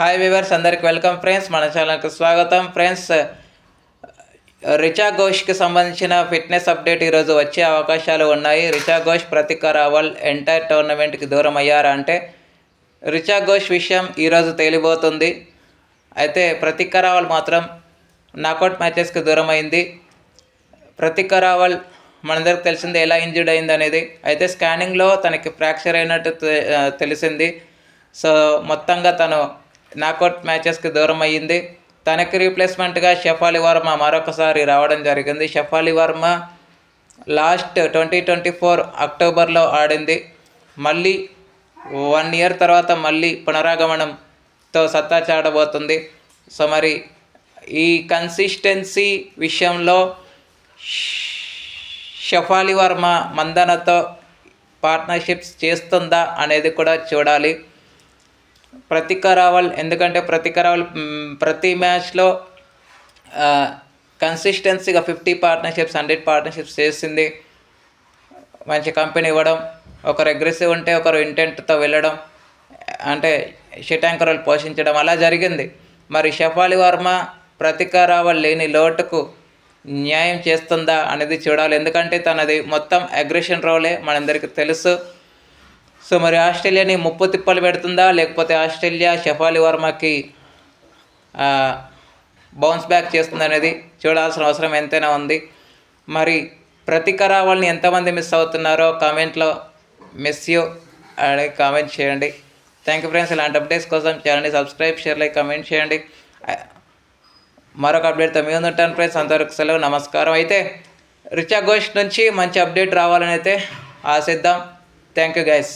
Hi viewers అందరికి welcome friends మన ఛానల్కి స్వాగతం. ఫ్రెండ్స్ రిచా ఘోష్కి సంబంధించిన ఫిట్నెస్ అప్డేట్ ఈరోజు వచ్చే అవకాశాలు ఉన్నాయి. రిచా ఘోష్ ప్రతిక రావల్ ఎంటైర్ టోర్నమెంట్కి దూరం అయ్యారంటే రిచా ఘోష్ విషయం ఈరోజు తేలిపోతుంది. అయితే ప్రతిక రావల్ మాత్రం నాకౌట్ మ్యాచెస్కి దూరం అయింది. ప్రతిక రావల్ మనందరికి తెలిసింది ఎలా ఇంజర్డ్ అయింది అనేది. అయితే స్కానింగ్లో తనకి ఫ్రాక్చర్ అయినట్టు తెలిసింది. సో మొత్తంగా తను నాకౌట్ మ్యాచెస్కి దూరం అయ్యింది. తనకి రీప్లేస్మెంట్గా షఫాలి వర్మ మరొకసారి రావడం జరిగింది. Shafali Verma last twenty twenty four అక్టోబర్లో ఆడింది. మళ్ళీ వన్ ఇయర్ తర్వాత మళ్ళీ పునరాగమనంతో సత్తా చాటబోతుంది. సో మరి ఈ కన్సిస్టెన్సీ విషయంలో షఫాలి వర్మ మందనతో పార్ట్నర్షిప్స్ చేస్తుందా అనేది కూడా చూడాలి. ప్రతిక రావల్ ఎందుకంటే ప్రతిక రావల్ ప్రతి మ్యాచ్లో కన్సిస్టెన్సీగా ఫిఫ్టీ పార్ట్నర్షిప్స్ హండ్రెడ్ పార్ట్నర్షిప్స్ చేసింది. మంచి కంపెనీ ఇవ్వడం ఒకరు అగ్రెసివ్ ఉంటే ఒకరు ఇంటెంట్తో వెళ్ళడం అంటే షిటాంక్ పోషించడం అలా జరిగింది. మరి షఫాలి వర్మ ప్రతిక రావల్ లేని లోటుకు న్యాయం చేస్తుందా అనేది చూడాలి. ఎందుకంటే తనది మొత్తం అగ్రెషన్ రోలే మనందరికీ తెలుసు. సో మరి ఆస్ట్రేలియాని ముప్పు తిప్పలు పెడుతుందా? లేకపోతే ఆస్ట్రేలియా షఫాలి వర్మకి బౌన్స్ బ్యాక్ చేస్తుంది అనేది చూడాల్సిన అవసరం ఎంతైనా ఉంది. మరి ప్రతిక ఎంతమంది మిస్ అవుతున్నారో కామెంట్లో మిస్ యూ అని కామెంట్ చేయండి. థ్యాంక్ యూ ఫ్రెండ్స్ ఇలాంటి అప్డేట్స్ కోసం ఛానల్ని సబ్స్క్రైబ్ షేర్ లైక్ కామెంట్ చేయండి. మరొక అప్డేట్తో మీ ఉంటాను ఫ్రెండ్స్ అంతవరకు సెలవు నమస్కారం. అయితే రిచా ఘోష్ నుంచి మంచి అప్డేట్ రావాలని అయితే ఆశిద్దాం. Thank you guys